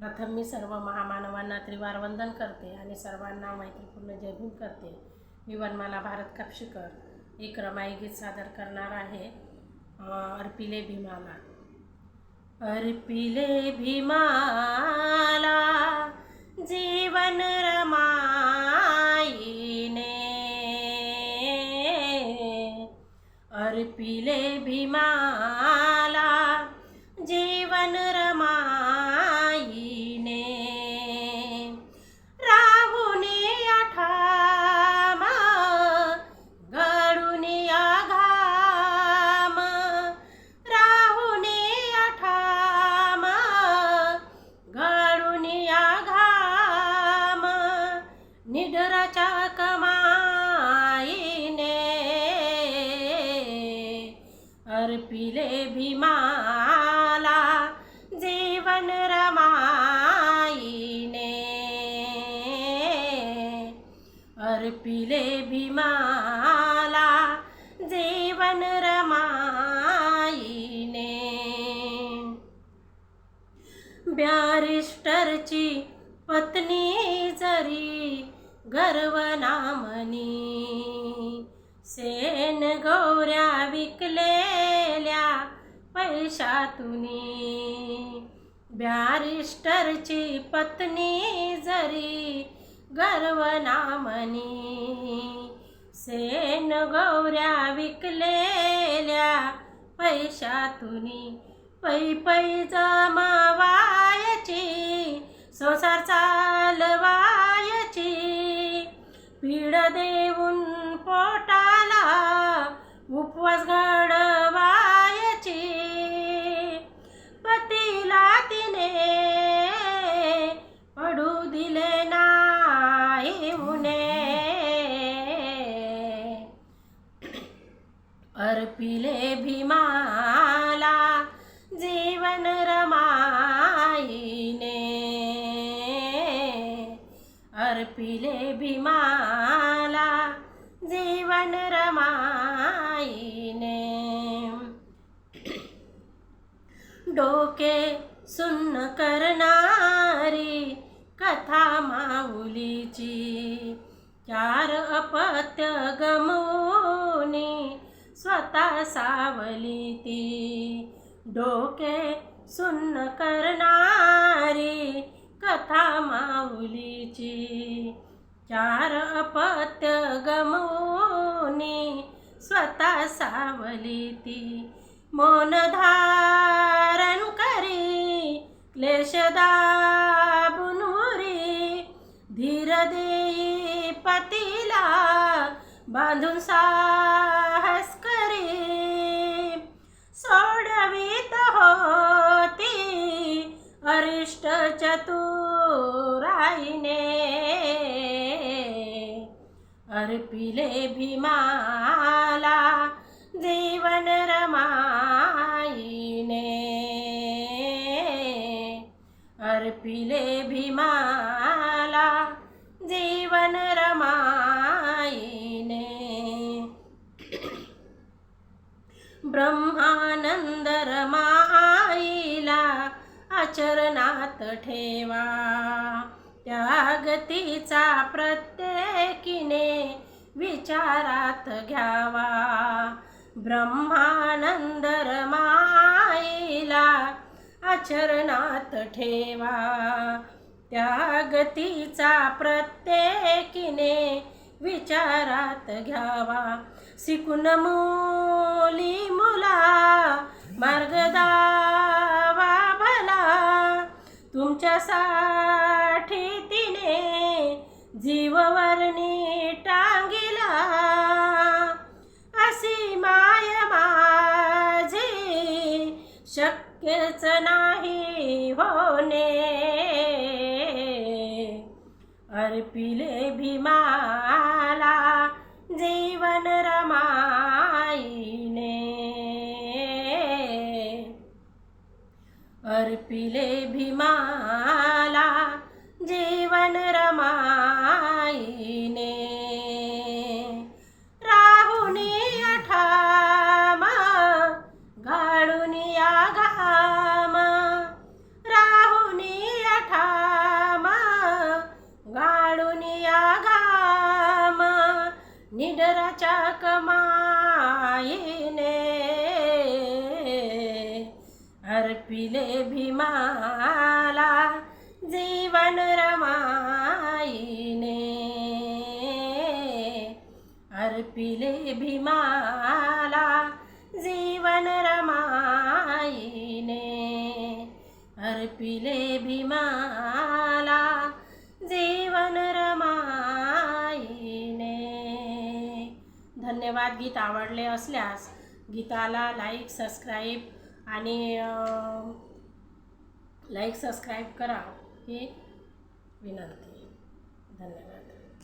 प्रथम मी सर्व महामानवांना त्रिवार वंदन करते आणि सर्वांना मैत्रीपूर्ण जयभीम करते. मी वनमाला भारत कापशीकर एक रमाई गीत सादर करणार आहे अर्पिले भीमाला. अर्पिले भीमाला जीवन रमाईने. अर्पिले भीमा अर्पिले भीमाला जीवन रमाईने। अर्पिले भीमाला जीवन रमाईने। बॅरिस्टरची पत्नी जरी गर्वनामनी सेन गौऱ्या विकलेल्या पैशातुनी. बॅरिस्टरची पत्नी जरी गर्वनामनी सेन गौऱ्या विकलेल्या पैशातुनी. पै पै जमावायची संसार चालवायची. पीड देऊन पोट उपवास घडवायची. पतीला तिने पडू दिले नाही उणे अर्पिले भीमाला जीवन रमाईने. अर्पिले भीमाला जीवन आईने डोके सुन्न करणारी कथा माऊलीची. चार अपत्य गमवूनी स्वतः सावली ती. डोके सुन्न करणारी कथा माऊलीची. चार अपत्य गमोनी स्वतः सावली ती. मौन धारण करी क्लेश धीर देई पतीला बांधून साहस करी. सोडवीत होती अरिष्ट चतुराईने. अर्पिले भीमा अर्पिले भीमाला जीवन रमाईने. ब्रह्मानंद रमाईला आचरणात ठेवा. त्यागतीचा प्रत्येकीने विचारात घ्यावा. ब्रह्मानंद रमाईला आचरणात ठेवा. त्यागतीचा प्रत्येकीने विचारात घ्यावा. शिकून मुली मुला मार्गदावा भला. तुमच्यासाठी तिने जीववर्णी टांगिला. अशी माय माझी केच नाही होणे. अर्पिले भीमाला जीवन रमाईने. अर्पिले भीमाला जीवन रमाईने. निडराच्या कमाईने हरपिले भीमाला जीवन रमाईने. अर्पिले भीमाला जीवन रमाईने. अर्पिले भीमा तुम्हाला गीत आवडले असल्यास गीताला लाईक सबस्क्राईब आणि लाईक सबस्क्राईब करा ही विनंती. धन्यवाद.